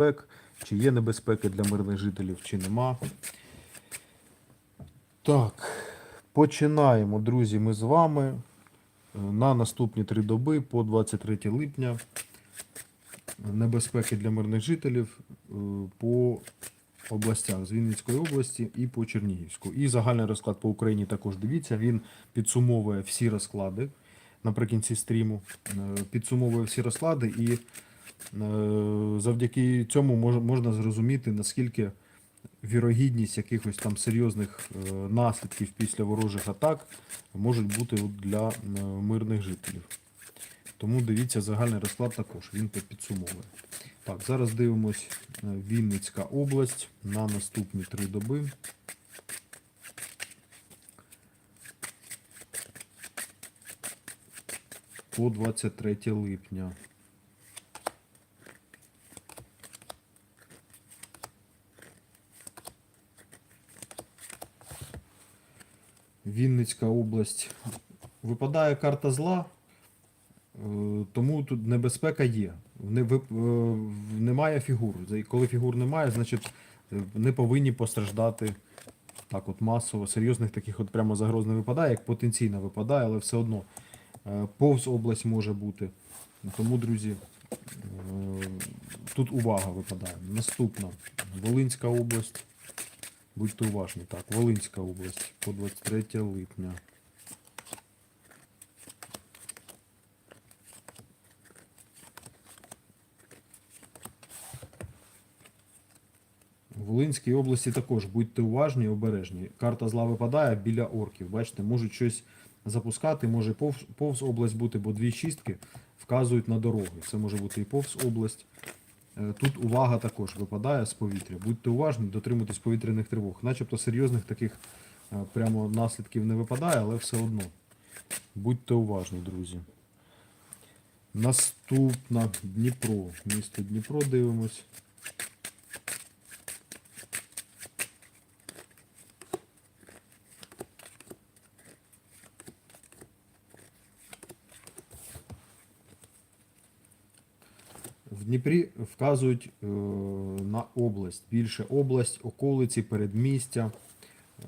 небезпек, чи є небезпеки для мирних жителів, чи нема. Так, починаємо, друзі, ми з вами е, на наступні три доби по 23 липня. Небезпеки для мирних жителів е, по областях з Вінницької області і по Чернігівську. І загальний розклад по Україні також дивіться. Він підсумовує всі розклади наприкінці стріму. Е, Підсумовує всі розклади, і завдяки цьому можна зрозуміти, наскільки вірогідність якихось там серйозних е, наслідків після ворожих атак можуть бути для е, мирних жителів. Тому дивіться загальний розклад також, він підсумовує. Так, зараз дивимось е, Вінницька область на наступні три доби. По 23 липня. Вінницька область. Випадає карта зла, е, тому тут небезпека є. Е, немає фігур. Коли фігур немає, значить е, не повинні постраждати так от масово. Серйозних таких от прямо загроз не випадає, як потенційно випадає, але все одно повз область може бути. Тому, друзі, тут увага випадає. Наступна Волинська область. Будьте уважні. Так, Волинська область по 23 липня. В Волинській області також будьте уважні і обережні. Карта зла випадає біля орків. Бачите, можуть щось запускати, може повз, повз область бути, бо дві шістки вказують на дороги. Це може бути і повз область. Е, Тут увага також випадає з повітря. Будьте уважні, дотримуйтесь повітряних тривог. Начебто серйозних таких е, прямо наслідків не випадає, але все одно. Будьте уважні, друзі. Наступна Дніпро. Місто Дніпро дивимось. В Дніпрі вказують е, на область. Більше область, околиці, передмістя. Е,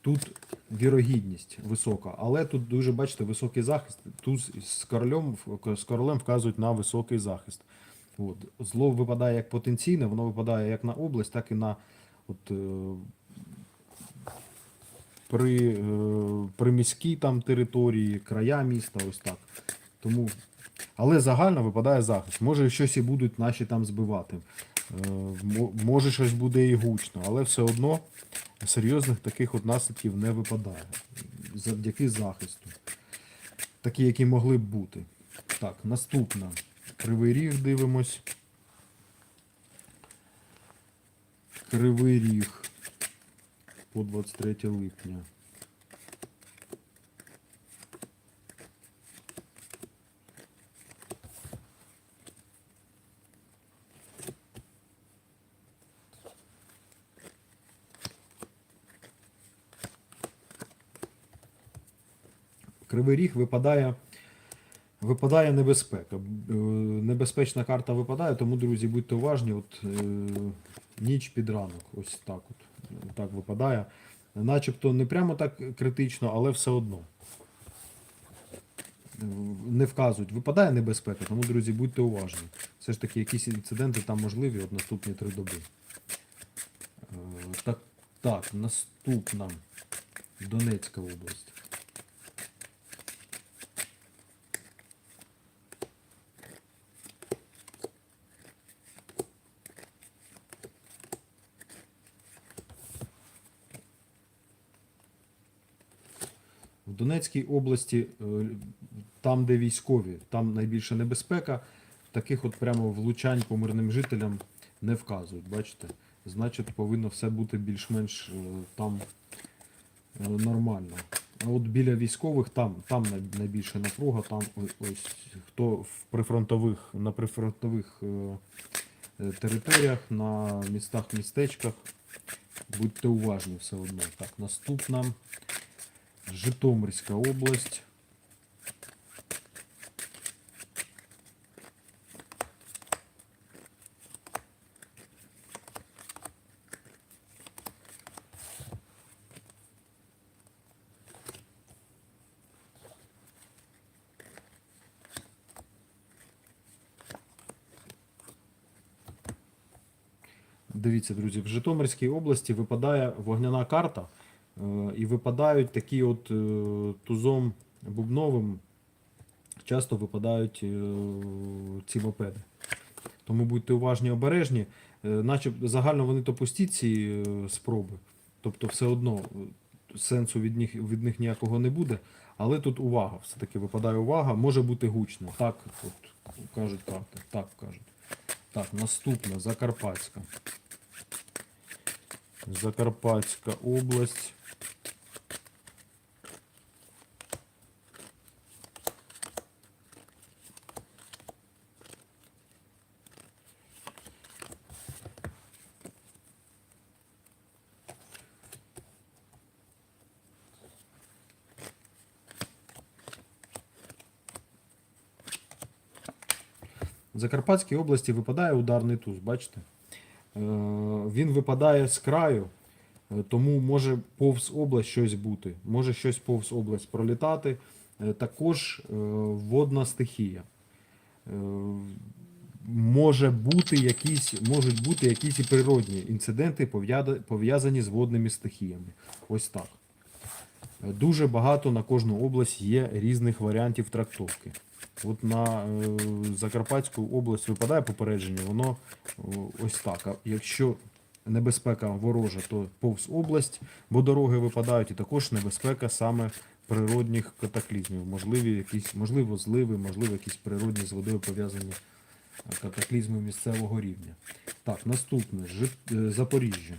тут вірогідність висока, але тут дуже, бачите, високий захист. Тут з королем, з королем вказують на високий захист. От. Зло випадає як потенційне, воно випадає як на область, так і на от, е, при, приміській там території, края міста, ось так. Тому але загально випадає захист. Може щось і будуть наші там збивати. Е, Може щось буде і гучно, але все одно серйозних таких от наслідків не випадає. Завдяки захисту. Такі, які могли б бути. Так, наступна. Кривий ріг дивимось. Кривий ріг по 23 липня. Кривий ріг випадає, випадає небезпека. Е, Небезпечна карта випадає, тому, друзі, будьте уважні. От, е, ніч під ранок. Ось так от. Так випадає. Начебто не прямо так критично, але все одно. Е, Не вказують. Випадає небезпека, тому, друзі, будьте уважні. Все ж таки, якісь інциденти там можливі от наступні три доби. Е, Так, так, наступна Донецька область. В Донецькій області, е, там, де військові, там найбільша небезпека. Таких от прямо влучань по мирним жителям не вказують. Бачите? Значить, повинно все бути більш-менш е, там е, нормально. А от біля військових там, там найбільша напруга, там ось хто в прифронтових, на прифронтових територіях, на містах, містечках. Будьте уважні все одно. Так, наступна. Житомирська область. Дивіться, друзі, в Житомирській області випадає вогняна карта і випадають такі от е, тузом бубновим, часто випадають е, ці мопеди. Тому будьте уважні, обережні. Е, Наче загально вони то пусті ці е, спроби. Тобто все одно е, сенсу від них, від них ніякого не буде. Але тут увага, все-таки випадає увага, може бути гучно. Так от кажуть карти. Так кажуть. Так, наступна Закарпатська. Закарпатська область. Закарпатській області випадає ударний туз, бачите? Е, Він випадає з краю, е, тому може повз область щось бути, може щось повз область пролітати. Е, Також водна стихія. Може бути якісь, можуть бути якісь і природні інциденти, пов'язані з водними стихіями. Ось так. Дуже багато на кожну область є різних варіантів трактовки. От на е, Закарпатську область випадає попередження, воно ось так. А якщо небезпека ворожа, то повз область, бо дороги випадають, і також небезпека саме природних катаклізмів. Можливі якісь, можливо, зливи, можливо, якісь природні з водою пов'язані е, катаклізми місцевого рівня. Так, наступне е, Запоріжжя.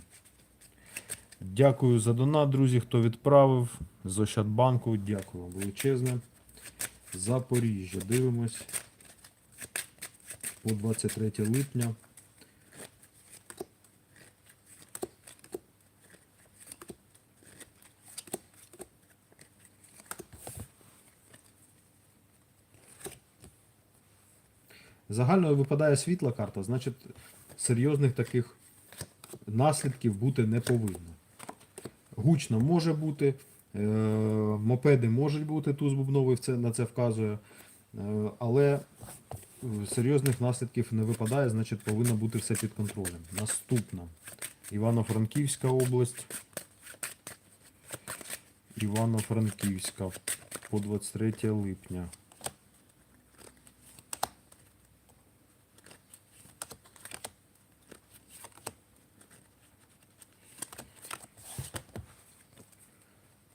Дякую за донат, друзі, хто відправив з Ощадбанку. Дякую вам величезне. Запоріжжя. Дивимось. По 23 липня. Загально випадає світла карта, значить серйозних таких наслідків бути не повинно. Гучно може бути, мопеди можуть бути, туз бубновий на це вказує, е, але е, серйозних наслідків не випадає, значить повинно бути все під контролем. Наступна. Івано-Франківська область. Івано-Франківська по 23 липня.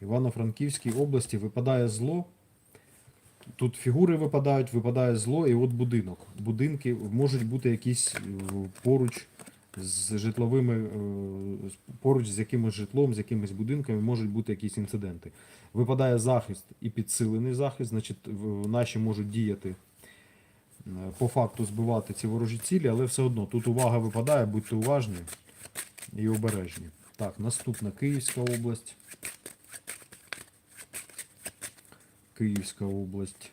Івано-Франківській області випадає зло. Тут фігури випадають, випадає зло, і от будинок. Будинки можуть бути якісь е, поруч з житловими, е, поруч з якимось житлом, з якимись будинками можуть бути якісь інциденти. Випадає захист і підсилений захист, значить, наші можуть діяти е, по факту збивати ці ворожі цілі, але все одно тут увага випадає, будьте уважні і обережні. Так, наступна Київська область. Київська область.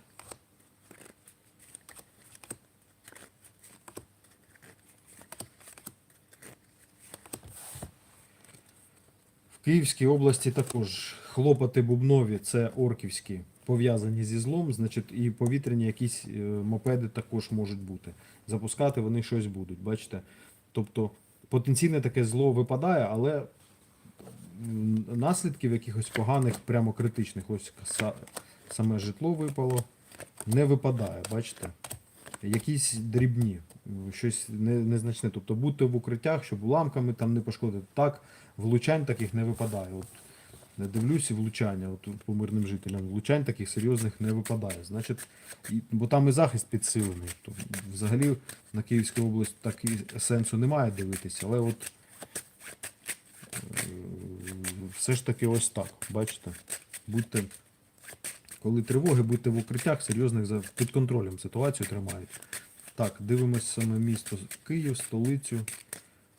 В Київській області також хлопоти бубнові це орківські, пов'язані зі злом, значить, і повітряні якісь е, мопеди також можуть бути. Запускати вони щось будуть, бачите? Тобто потенційне таке зло випадає, але наслідків якихось поганих, прямо критичних, ось саме житло випало, не випадає, бачите? Якісь дрібні, щось незначне. Тобто будьте в укриттях, щоб уламками там не пошкодити. Так, влучань таких не випадає. От, не дивлюсь і влучання от, по мирним жителям. Влучань таких серйозних не випадає. Значить, і, бо там і захист підсилений. То, взагалі на Київську область так і сенсу немає дивитися, але от е, все ж таки ось так. Бачите? Будьте, коли тривоги, будьте в укриттях, серйозних за під контролем ситуацію тримають. Так, дивимось саме місто Київ, столицю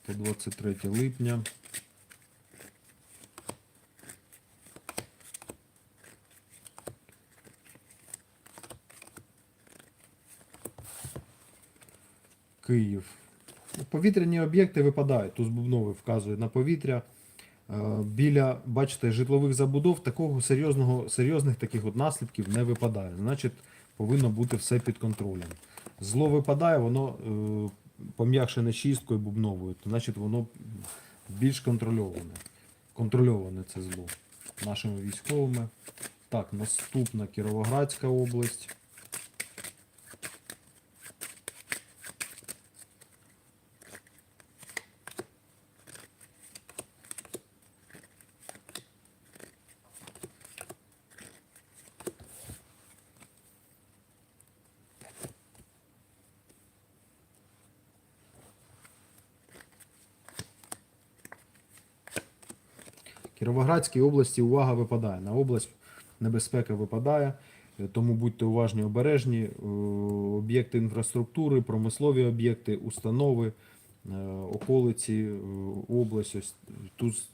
по 23 липня. Київ. Повітряні об'єкти випадають. Туз бубновий вказує на повітря. Е, Біля, бачите, житлових забудов такого серйозного, серйозних таких от наслідків не випадає. Значить, повинно бути все під контролем. Зло випадає, воно е, пом'якшене чисткою бубновою, то значить воно більш контрольоване. Контрольоване це зло нашими військовими. Так, наступна Кіровоградська область. Кіровоградській області увага випадає. На область небезпека випадає, е, тому будьте уважні, обережні. Е, Об'єкти інфраструктури, промислові об'єкти, установи, е, околиці, область. Ось тут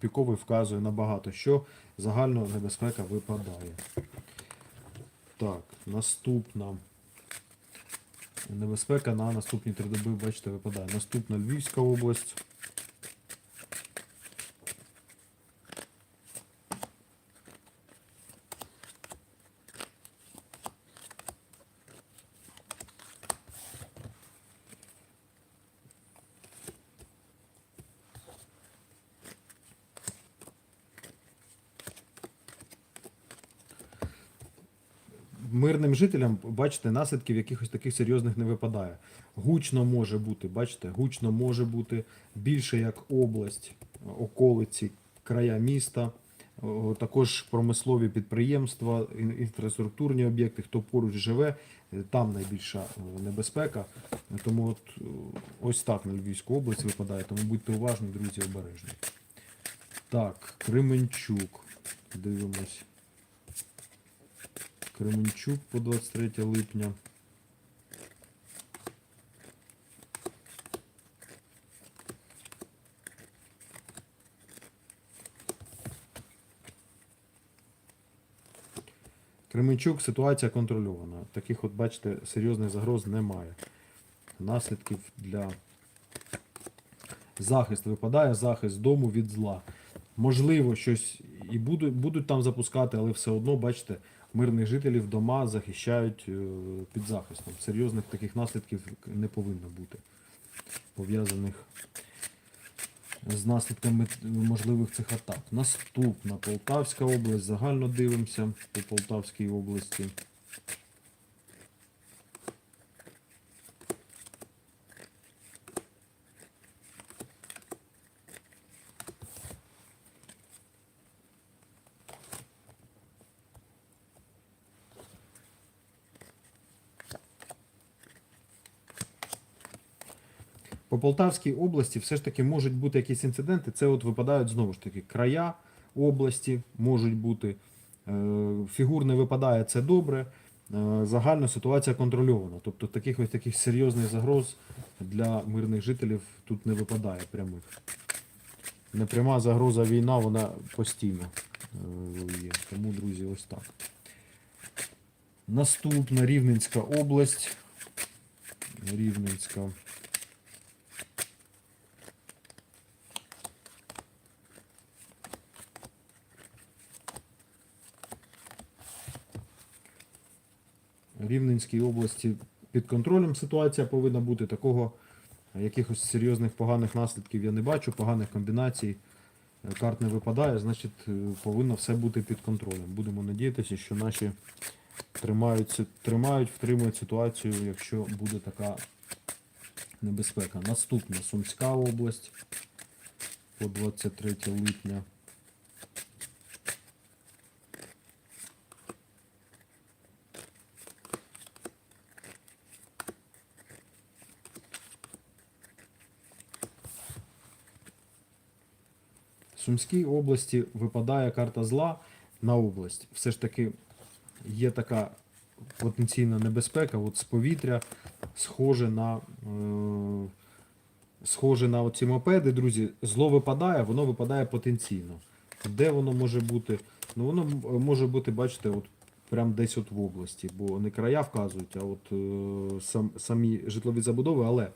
піковий вказує на багато що. Загально небезпека випадає. Так, наступна. Небезпека на наступні три доби, бачите, випадає. Наступна Львівська область. Мирним жителям, бачите, наслідків якихось таких серйозних не випадає. Гучно може бути, бачите, гучно може бути більше як область, околиці, края міста, також промислові підприємства, інфраструктурні об'єкти, хто поруч живе, е, там найбільша е, небезпека. Тому от е, ось так на Львівську область випадає, тому будьте уважні, друзі, обережні. Так, Кременчук. Дивимось. Кременчук по 23 липня. Кременчук ситуація контрольована. Таких, от, бачите, серйозних загроз немає. Наслідків для захист випадає, захист дому від зла. Можливо, щось і будуть, будуть там запускати, але все одно, бачите, мирних жителів дома захищають е, під захистом. Серйозних таких наслідків не повинно бути, пов'язаних з наслідками можливих цих атак. Наступна Полтавська область. Загально дивимося по Полтавській області. По Полтавській області все ж таки можуть бути якісь інциденти. Це от випадають знову ж таки края області можуть бути. Е, Фігур не випадає, це добре. Е, Загальна ситуація контрольована. Тобто таких ось таких серйозних загроз для мирних жителів тут не випадає прямих. Непряма загроза війна, вона постійно е, є. Тому, друзі, ось так. Наступна Рівненська область. Рівненська. Рівненській області під контролем ситуація повинна бути. Такого е, якихось серйозних поганих наслідків я не бачу, поганих комбінацій. е, Карт не випадає, значить е, повинно все бути під контролем. Будемо надіятися, що наші тримають, тримають, втримують ситуацію, якщо буде така небезпека. Наступна Сумська область по 23 липня. Сумській області випадає карта зла на область. Все ж таки є така потенційна небезпека от з повітря, схоже на, е, схоже на оці мопеди, друзі. Зло випадає, воно випадає потенційно. Де воно може бути? Ну, воно може бути, бачите, от прям десь от в області, бо не края вказують, а от е, сам, самі житлові забудови, але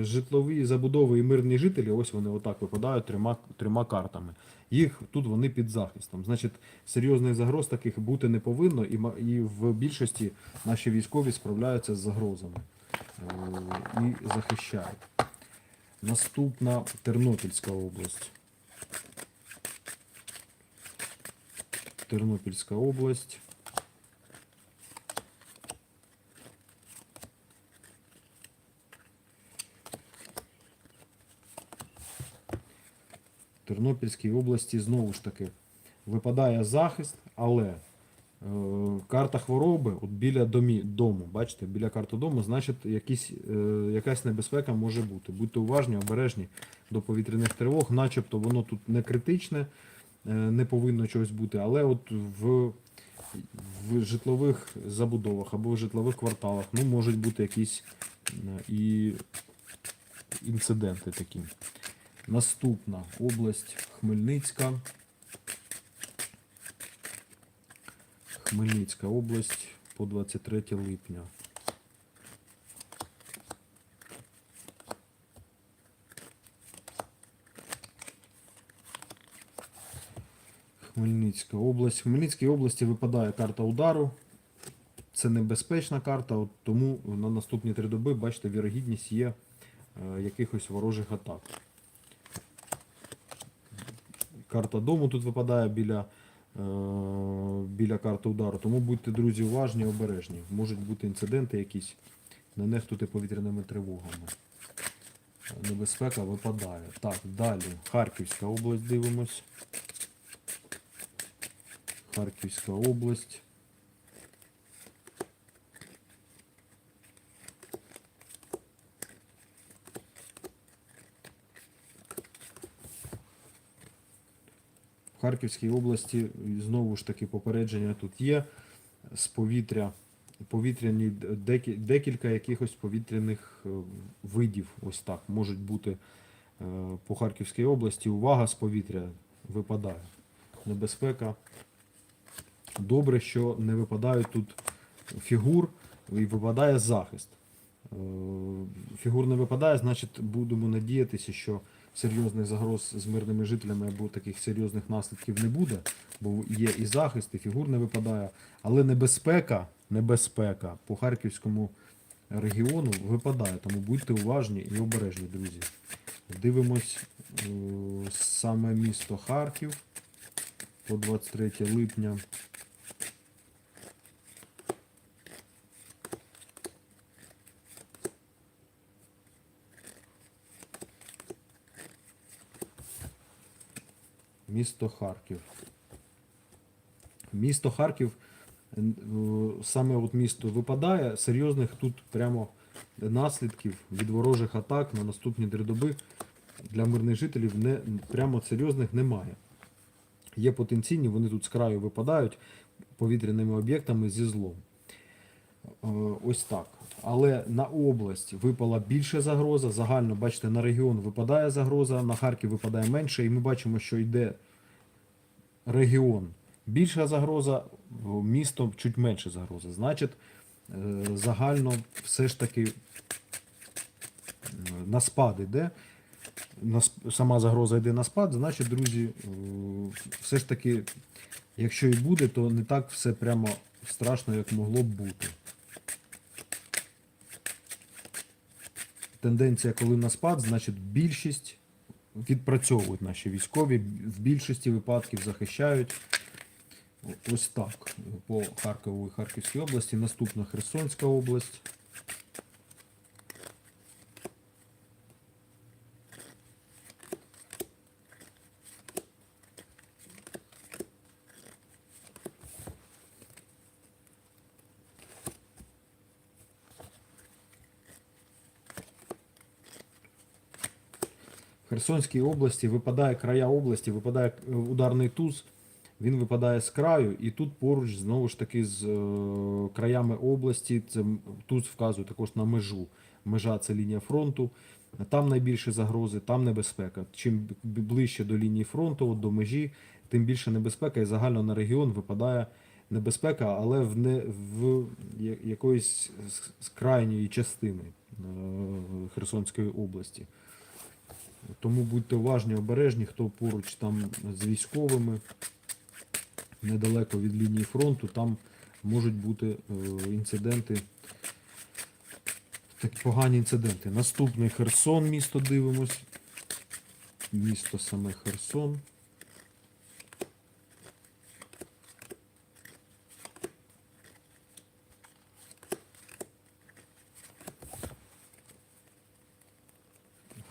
житлові забудови і мирні жителі, ось вони отак випадають трьома, трьома картами. Їх тут вони під захистом. Значить, серйозних загроз таких бути не повинно, і, і в більшості наші військові справляються з загрозами. е, і захищають. Наступна Тернопільська область. Тернопільська область. Тернопільській області знову ж таки випадає захист, але е, карта хвороби от біля домі, дому, бачите, біля карти дому, значить якісь, е, якась небезпека може бути. Будьте уважні, обережні до повітряних тривог, начебто воно тут не критичне, е, не повинно чогось бути, але от в, в житлових забудовах або в житлових кварталах ну, можуть бути якісь і інциденти такі. Наступна область Хмельницька. Хмельницька область по 23 липня. Хмельницька область. В Хмельницькій області випадає карта удару. Це небезпечна карта, тому на наступні три доби, бачите, вірогідність є е, якихось ворожих атак. Карта дому тут випадає біля, е, біля карти удару. Тому будьте, друзі, уважні і обережні. Можуть бути інциденти якісь, не нехтуйте повітряними тривогами. Небезпека випадає. Так, далі. Харківська область дивимось. Харківська область. Харківській області знову ж таки попередження тут є з повітря. Повітряні декілька якихось повітряних е, видів, ось так, можуть бути е, по Харківській області. Увага з повітря випадає. Небезпека. Добре, що не випадають тут фігур і випадає захист. Е, Фігур не випадає, значить будемо надіятися, що серйозних загроз з мирними жителями або таких серйозних наслідків не буде, бо є і захист, і фігур не випадає. Але небезпека, небезпека по харківському регіону випадає, тому будьте уважні і обережні, друзі. Дивимось е, саме місто Харків по 23 липня. Місто Харків. Місто Харків, саме от місто випадає, серйозних тут прямо наслідків від ворожих атак на наступні три доби для мирних жителів не, прямо серйозних немає. Є потенційні, вони тут з краю випадають повітряними об'єктами зі злом. Е, Ось так. Але на область випала більше загроза. Загально, бачите, на регіон випадає загроза, на Харків випадає менше, і ми бачимо, що йде регіон більша загроза, місто чуть менше загроза. Значить, е, загально все ж таки е, на спад йде. Сама загроза йде на спад, значить, друзі, е, все ж таки, якщо і буде, то не так все прямо страшно, як могло б бути. Тенденція, коли на спад, значить більшість відпрацьовують наші військові, в більшості випадків захищають. Ось так. По Харкову і Харківській області. Наступна Херсонська область. Херсонській області випадає края області, випадає е, ударний туз. Він випадає з краю, і тут поруч знову ж таки з е, краями області. Це туз вказує також на межу. Межа це лінія фронту. Там найбільше загрози, там небезпека. Чим ближче до лінії фронту, от до межі, тим більше небезпека, і загально на регіон випадає небезпека, але в не в якоїсь крайньої частини е, Херсонської області. Тому будьте уважні, обережні, хто поруч там з військовими, недалеко від лінії фронту, там можуть бути е, інциденти такі погані інциденти. Наступний Херсон, місто дивимось. Місто саме Херсон.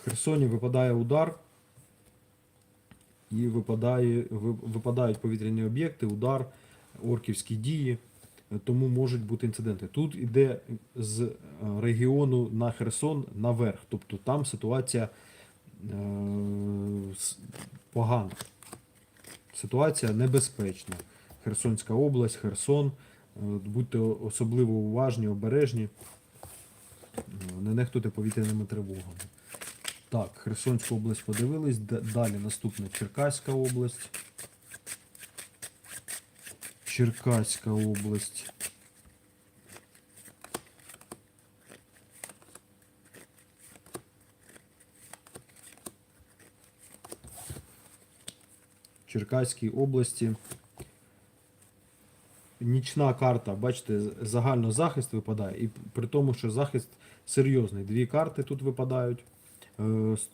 Херсоні випадає удар. І випадає, випадають повітряні об'єкти, удар, орківські дії, тому можуть бути інциденти. Тут іде з е, регіону на Херсон наверх, тобто там ситуація е, погана. Ситуація небезпечна. Херсонська область, Херсон. Е, Будьте особливо уважні, обережні. Е, Не нехтуйте повітряними тривогами. Так, Херсонську область подивились. Далі наступна Черкаська область. Черкаська область. Черкаській області. Нічна карта, бачите, загально захист випадає, і при тому, що захист серйозний. Дві карти тут випадають,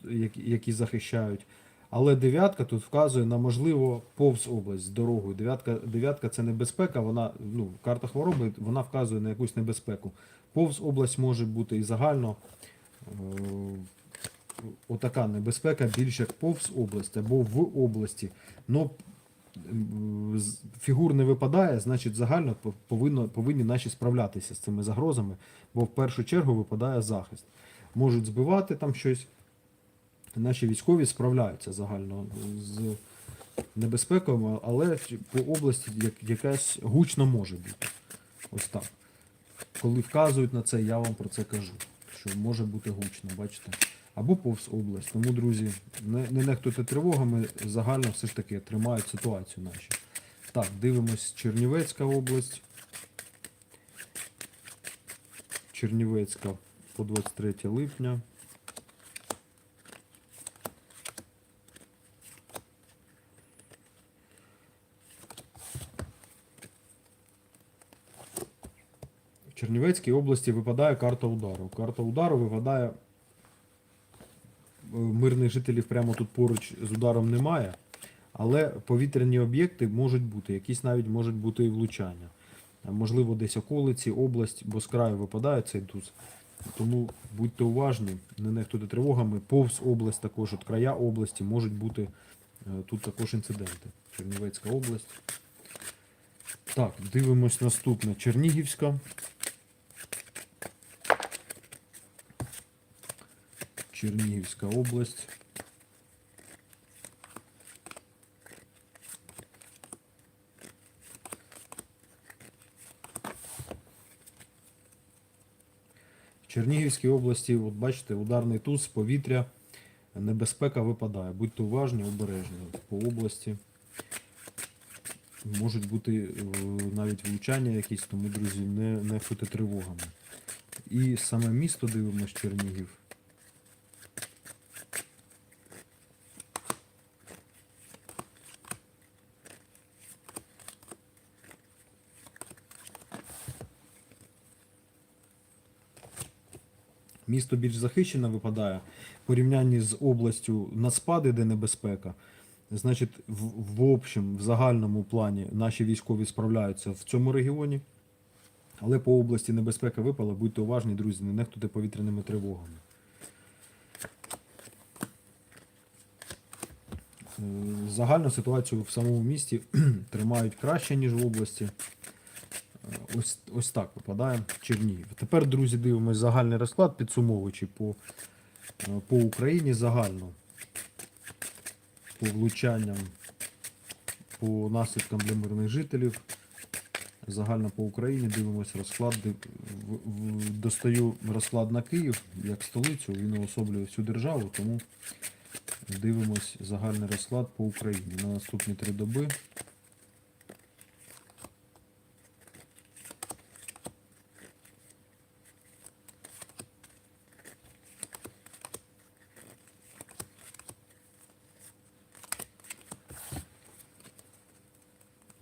які- які захищають. Але дев'ятка тут вказує на можливо повз область з дорогою. Дев'ятка, дев'ятка це небезпека, вона, ну, карта хвороби, вона вказує на якусь небезпеку. Повз область може бути і загально е, отака небезпека більш як повз область або в області. Но фігур не випадає, значить загально повинно, повинні наші справлятися з цими загрозами, бо в першу чергу випадає захист. Можуть збивати там щось. Наші військові справляються загально з небезпеками, але по області як- якась гучно може бути. Ось так. Коли вказують на це, я вам про це кажу. Що може бути гучно, бачите? Або повз область. Тому, друзі, не, не нехтуйте тривогами, загально все ж таки тримають ситуацію наші. Так, дивимось Чернівецька область. Чернівецька по 23 липня. В Чернівецькій області випадає карта удару. Карта удару випадає. е, Мирних жителів прямо тут поруч з ударом немає, але повітряні об'єкти можуть бути, якісь навіть можуть бути і влучання. Можливо, десь околиці, область, бо з краю випадає цей туз. Тому будьте уважні, не нехтуйте тривогами. Повз область також, от края області можуть бути е, тут також інциденти. Чернівецька область. Так, дивимось наступне. Чернігівська. Чернігівська область. Чернігівській області, от бачите, ударний туз, з повітря, небезпека випадає. Будьте уважні, обережні по області. Можуть бути е, навіть влучання якісь, тому, друзі, не, не футе тривогами. І саме місто дивимось Чернігів. Місто більш захищене випадає в порівнянні з областю на спади, де небезпека. Значить, в, в общем, в загальному плані наші військові справляються в цьому регіоні. Але по області небезпека випала, будьте уважні, друзі, не нехтуйте повітряними тривогами. Е, Загальну ситуацію в самому місті тримають краще, ніж в області. Е, Ось, ось так випадає Чернігів. Тепер, друзі, дивимось загальний розклад, підсумовуючи по, е, по Україні загально. По влучанням, по наслідкам для мирних жителів. Загально по Україні дивимось розклад. Достаю розклад на Київ як столицю, він уособлює всю державу, тому дивимось загальний розклад по Україні на наступні три доби.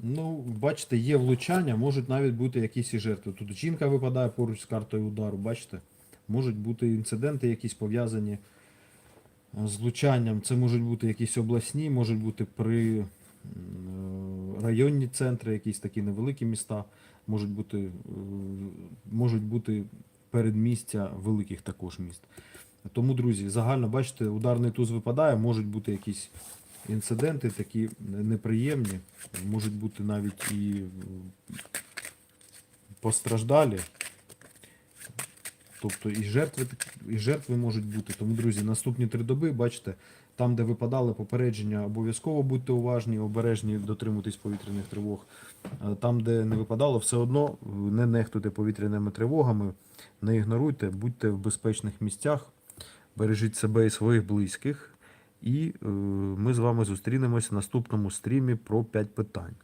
Ну, бачите, є влучання, можуть навіть бути якісь і жертви. Тут жінка випадає поруч з картою удару, бачите? Можуть бути інциденти, якісь пов'язані е, з влучанням. Це можуть бути якісь обласні, можуть бути при е, районні центри, якісь такі невеликі міста, можуть бути, е, можуть бути передмістя великих також міст. Тому, друзі, загально бачите, ударний туз випадає, можуть бути якісь інциденти такі неприємні, можуть бути навіть і е, постраждалі. Тобто і жертви, і жертви можуть бути. Тому, друзі, наступні три доби, бачите, там, де випадали попередження, обов'язково будьте уважні, обережні, дотримуйтесь повітряних тривог. Там, де не випадало, все одно е, не нехтуйте повітряними тривогами, не ігноруйте, будьте в безпечних місцях, бережіть себе і своїх близьких. І е, ми з вами зустрінемось в наступному стрімі про 5 питань.